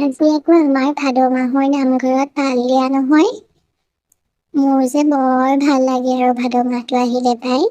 আজি আকৌ আমাৰ ভাদ মাহৰ নামঘৰত পাল দিয়া নহয় মোৰ যে বৰ ভাল লাগে আৰু ভাদ মাহটো আহিলে পাই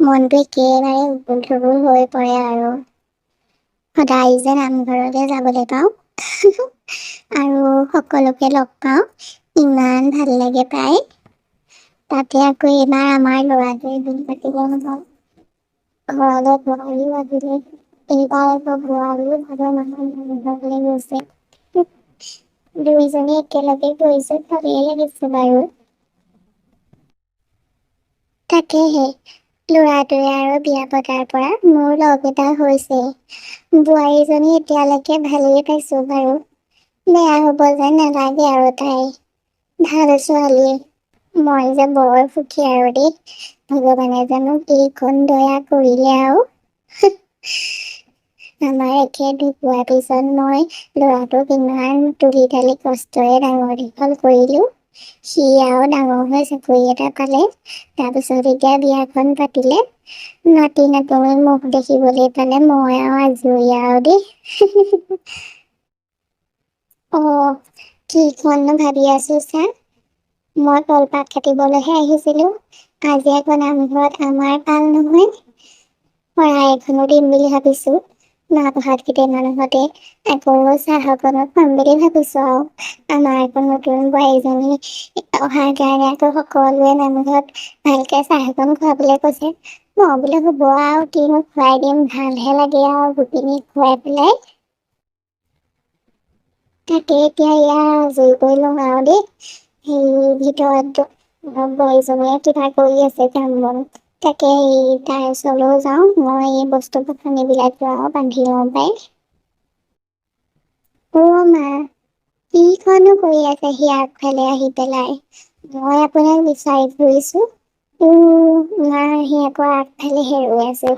মনটো একেবাৰে থুগুল হৈ পৰে আৰু। সদায় যে নামঘৰলে যাবলৈ পাওঁ আৰু সকলোকে লগ পাওঁ। ইমান ভাল লাগে পাই তাতে আকৌ এইবাৰ আমাৰ লৰাটোৱে বিয়া পাতিব নহয় ঘৰলে বোৱাৰী লাগিলে এইবাৰ বোৱাৰীও ভাদ মাহত নামঘৰলে গৈছে দুইজনী একেলগে গৈছে ভালেই লাগিছে বাৰু তাকেহে লৰাটোৱে আৰু বিয়া পতাৰ পৰা মোৰ লগ এটা হৈছে বোৱাৰীজনী এতিয়ালৈকে ভালেই পাইছো বাৰু। বেয়া হব যেন নালাগে আৰু তাই ভাল ছোৱালী মই যে বৰ সুখী আৰু দেই। ভগৱানে জানো কণ দয়া কৰিলে আৰু। আমাৰ একে ঢুকোৱাৰ পিছত মই লৰাটোক ইমান তুলি তালি কষ্টৰে ডাঙৰ দীঘল কৰিলো সি আৰু ডাঙৰ হৈ চাকৰি এটা পালে তাৰপিছত এতিয়া বিয়াখন পাতিলে নাতি নাতিনী মুখ দেখিবলৈ পালে মই আৰু আজৰি আৰু দেই অ কিখননো ভাবি আছো চা মই কলপাত কাটিবলৈহে আহিছিলো আজি আকৌ নামঘৰত আমাৰ পাল নহয় ভাবিছো। মাহ প্ৰসাদ কেইটামানৰ সতে আকৌ চাহ অকনো খুৱাম বুলি ভাবিছো আৰু। আমাৰ আকৌ নতুন বোৱাৰীজনী অহাৰ কাৰণে আকৌ সকলোৱে নামঘৰত ভালকে চাহ অকন খুৱাবলে কৈছে। মই বোলে হ'ব আৰু কিনো খুৱাই দিম, ভালহে লাগে আৰু গোপিনীক খুৱাই পেলাই। তাকে এতিয়া এয়া আজৰি কৰি লওঁ আৰু দেই। সেই ভিতৰত বোৱাৰীজনীয়ে কিবা কৰি আছে কাম বন। তাকে সেই তাইৰ ওচৰলৈ যাওঁ। মই এই বস্তু বাহানি বিলাক বান্ধি লওঁ পাই। অ মা কিখনো কৰি আছে সি আগফালে আহি পেলাই? মই আপোনাক বিচাৰি ফুৰিছো। সি আকৌ আগফালে হেৰুই আছে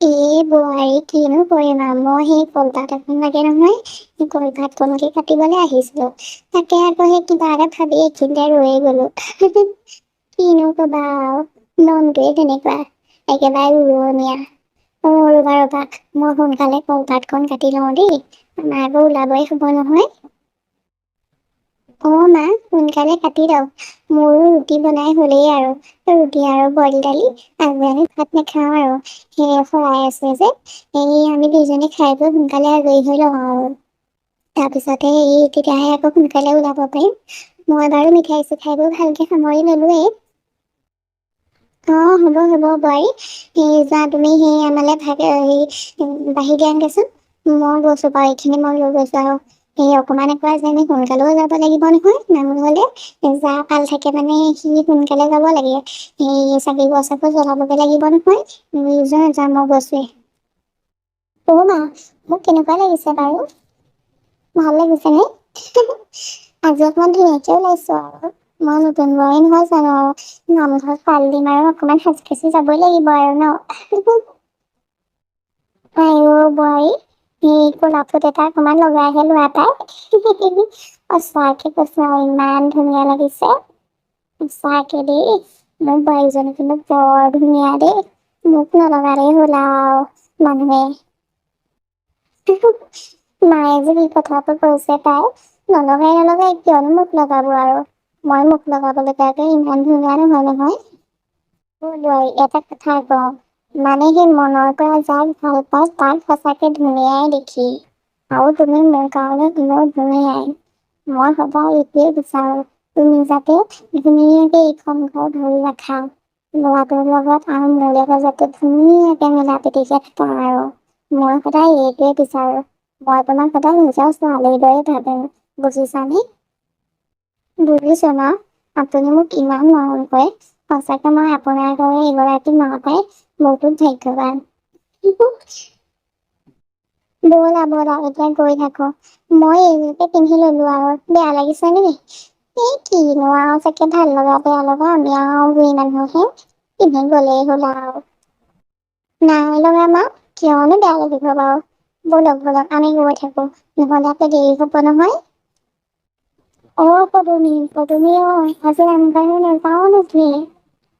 এ বোৱাৰী কিনো কৰিম আৰু? মই সেই কলপাত এখন লাগে নহয়। কলপাত খনকে কাটিবলৈ আহিছিলো। তাকে আকৌ সেই কিবা এটা ভাবি এইখিনিতে ৰৈয়ে গলো। কিনো কবা আৰু মনটোৱে তেনেকুৱা একেবাৰে উৰণীয়া অ ৰবা ৰবা মই সোনকালে কলপাতখন কাটি লওঁ দেই আকৌ ওলাবই হব নহয় অ মা সোনকালে কাটি লওক মোৰো ৰুটি বনাই হলেই আৰু ৰুটি আৰু বইল দালি আমি ভাত নাখাওঁ আৰু সেই শৰাই আছে যে এই আমি দুইজনী খাই বৈ সোনকালে আজৰি হৈ লওঁ আৰু তাৰপিছতে এই তেতিয়াহে আকৌ সোনকালে ওলাব পাৰিম মই বাৰু মিঠাই চিঠাই বোৰ ভালকে সামৰি ললোৱে অ হ'ব হ'ব বোৱাৰী। সেই যা তুমি সেই আমালে ভাগ হে বাঢ়ি দিয়া গেছোন মই গৈছো বাৰু এইখিনি মই লৈ গৈছো আৰু। সেই অকমান একৰা যে আমি সোনকালেও যাব লাগিব নহয় নামঘৰলে যা কাল থাকে মানে সি সোনকালে যাব লাগে। সেই চাকি গছ আকৌ জ্বলাবগে লাগিব নহয়। যা যা মই গৈছোৱে। অ মা মোক কেনেকুৱা লাগিছে বাৰু? ভাল লাগিছে নে? আজি অকমান ধুনীয়াকে ওলাইছো আৰু। মই নতুন বোৱাৰী নহয় জানো নামঘৰত পাল দিম আৰু অকমান সাজি কাচি যাবই লাগিব আৰু ন বোৱাৰী সেই কলা ক্ষত এটা অকমান লগাইহে লোৱা পাই সঁচাকে কৈছো ইমান ধুনীয়া লাগিছে সঁচাকে দেই মোৰ বোৱাৰীজনী কিন্তু বৰ ধুনীয়া দেই মোক নলগালেই হ'ল আৰু মানুহে মায়ে যে কি কথাটো কৈছে তাই নলগাই নলগাই কিয়নো মোক লগাব আৰু মই মুখ লগাব লগাকে ইমান ধুনীয়া নহয় অ এটা কথা কওঁ মানে সি মনৰ পৰা যাক ভালো পাওঁ তাক সঁচাকে ধুনীয়াই দেখি। আৰু তুমি মোৰ কাৰণে এনেও ধুনীয়াই মই সদায় এইটোৱে বিচাৰো। তুমি যাতে ধুনীয়াকে এইখন ঘৰ ধৰি ৰাখা। লৰাটোৰ লগত আৰু মোৰ লগত যাতে ধুনীয়াকে মিলা প্ৰীতিকে থাকা আৰু মই সদায় এইটোৱে বিচাৰো। মই তোমাক সদায় নিজৰ ছোৱালীৰ দৰে ভাবিম বুজিছানে? বুজিছো ন আপুনি মোক ইমান মৰম কৰে। সঁচাকে মই আপোনাৰ দৰে এগৰাকী মা পাই বহুত ভাগ্যৱান। ব'লা ব'লা এতিয়া গৈ থাকো। মই এইযোকে পিন্ধি ললো আৰু। বেয়া লাগিছে নেকি? এই কিনো আৰু চাগে ভালো লগা, বেয়া লগা। আমি আৰু বুঢ়ী মানুহহে পিন্ধি গলেই হ'ল আৰু। নাই লগা মা, কিয়নো বেয়া লাগিব বাৰু। বলক বলক, আমি গৈ থাকো। নহলে আকৌ দেৰি হব নহয়। অ পদূমি পদূমি অ আজি নামঘৰলৈ নাযাও নেকি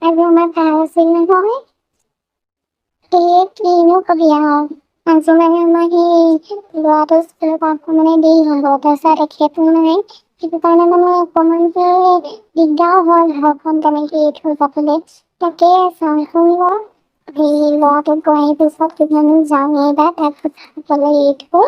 আজি আমাৰ ভাৰ আছিল নহয় এ কিনো কবি আৰু আজি মানে আমাৰ সেই ল'ৰাটো স্কুলৰ পৰা মানে দেৰি হ'ব তাৰপিছত তেখেতো নাই সেইটো কাৰণে মানে অকণমান যে দিগদাৰ হয় ঘৰখন তেনেকে এৰি থৈ যাবলৈ তাকে চাওঁচোন বাৰু সেই ল'ৰাটোক গৈ পিছত কিজানি যাওঁৱেই বা তাক অকলে এৰি থৈ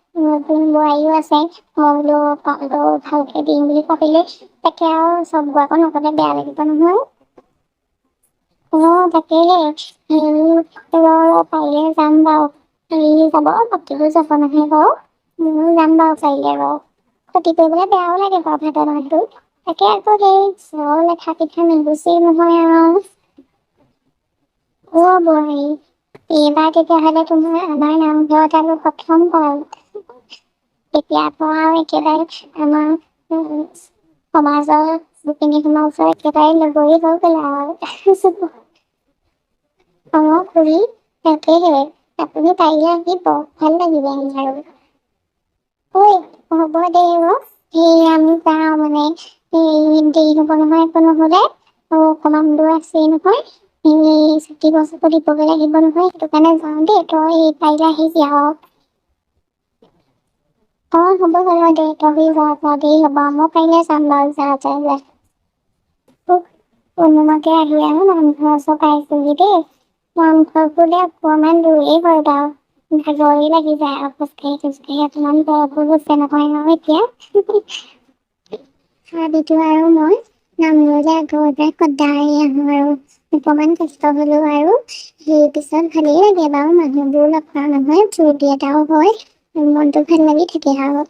বোৱাৰীও আছে। মই বোলো ভালকে দিম বুলি ভাবিলে তাকে আৰু চববোৰ আকৌ নগলে বেয়া লাগিব নহয়। যাম বাৰু। যাব, বাকীবোৰ বাৰু। যাম বাৰু পাৰিলে বাৰু। ক্ষতি কৰিবলৈ বেয়াও লাগে বাৰু ভাতৰ মাৰটো তাকে আকৌ সেই এখা পিঠা নুগুচেই নহয় আৰু। অ, বোৱাৰী। এইবাৰ তেতিয়াহ'লে তোমাৰ আমাৰ নামঘৰত আৰু প্ৰথম হ'ল তেতিয়াৰ পৰা আৰু একেবাৰে আমাৰ সমাজৰ গোপিনীজনৰ ওচৰত একেবাৰে লগৰী হৈ গ'লা আৰু অ খুৰী তাকেহে আপুনি পাৰিলে আহিব ভাল লাগিব আৰু ঐ হ'ব দে অ সেই আমি যাওঁ মানে এই দেৰি হ'ব নহয় একো নহ'লে আৰু অকণমান দূৰ আছেই নহয় এই চাকি গছকো দিবগৈ লাগিব নহয় সেইটো কাৰণে যাওঁ দেই তই পাৰিলে আহিবি আৰু Có không biết phải đi cà phê và cà đi, là bò mốt cái nhớ xăm bờ giờ chạy về. Ủa mà cái gì ăn mà mình thơ số bài sự gì thế? Mà mình thơ cô đẹp của mình đủ ý vào đầu. Mình rồi là cái giả ở bất kỳ chúng sẽ gặp mình bờ bố bố xe nó quay nó hết kia. Hà đi chú ai không nói. Nam người ra rồi ra còn đài à, rồi. Mình có bánh thật sâu lưu ai lúc. Thì cái sân khả lý là cái báo mà hiểu đủ lập vào là hết chú địa đạo thôi. ভালো লাগি থাকে আৰু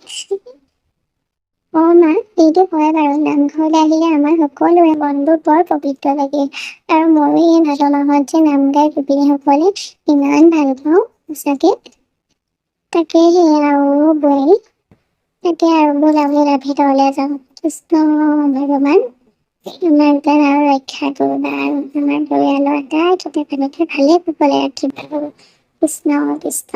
অ মা এইটো হয় বাৰু নামঘৰলৈ আহিলে আমাৰ সকলোৰে মনবোৰ বৰ পবিত্ৰ লাগে আৰু মইয়ো এই ভাদ মাহত যে নাম গাই গোপিনীসকলে ইমান ভালো পাওঁ সঁচাকে তাকে সেয়ে আৰু বোৱাৰী তাকে আৰু ব'লা ব'লা ভিতৰলৈ যাওঁ কৃষ্ণ ভগৱান ইমান যেন আৰু ৰক্ষা কৰিবা আৰু আমাৰ পৰিয়ালৰ আটাইকেইটা ভালকে ভালে কুশলে ৰাখিবা কৃষ্ণ কৃষ্ণ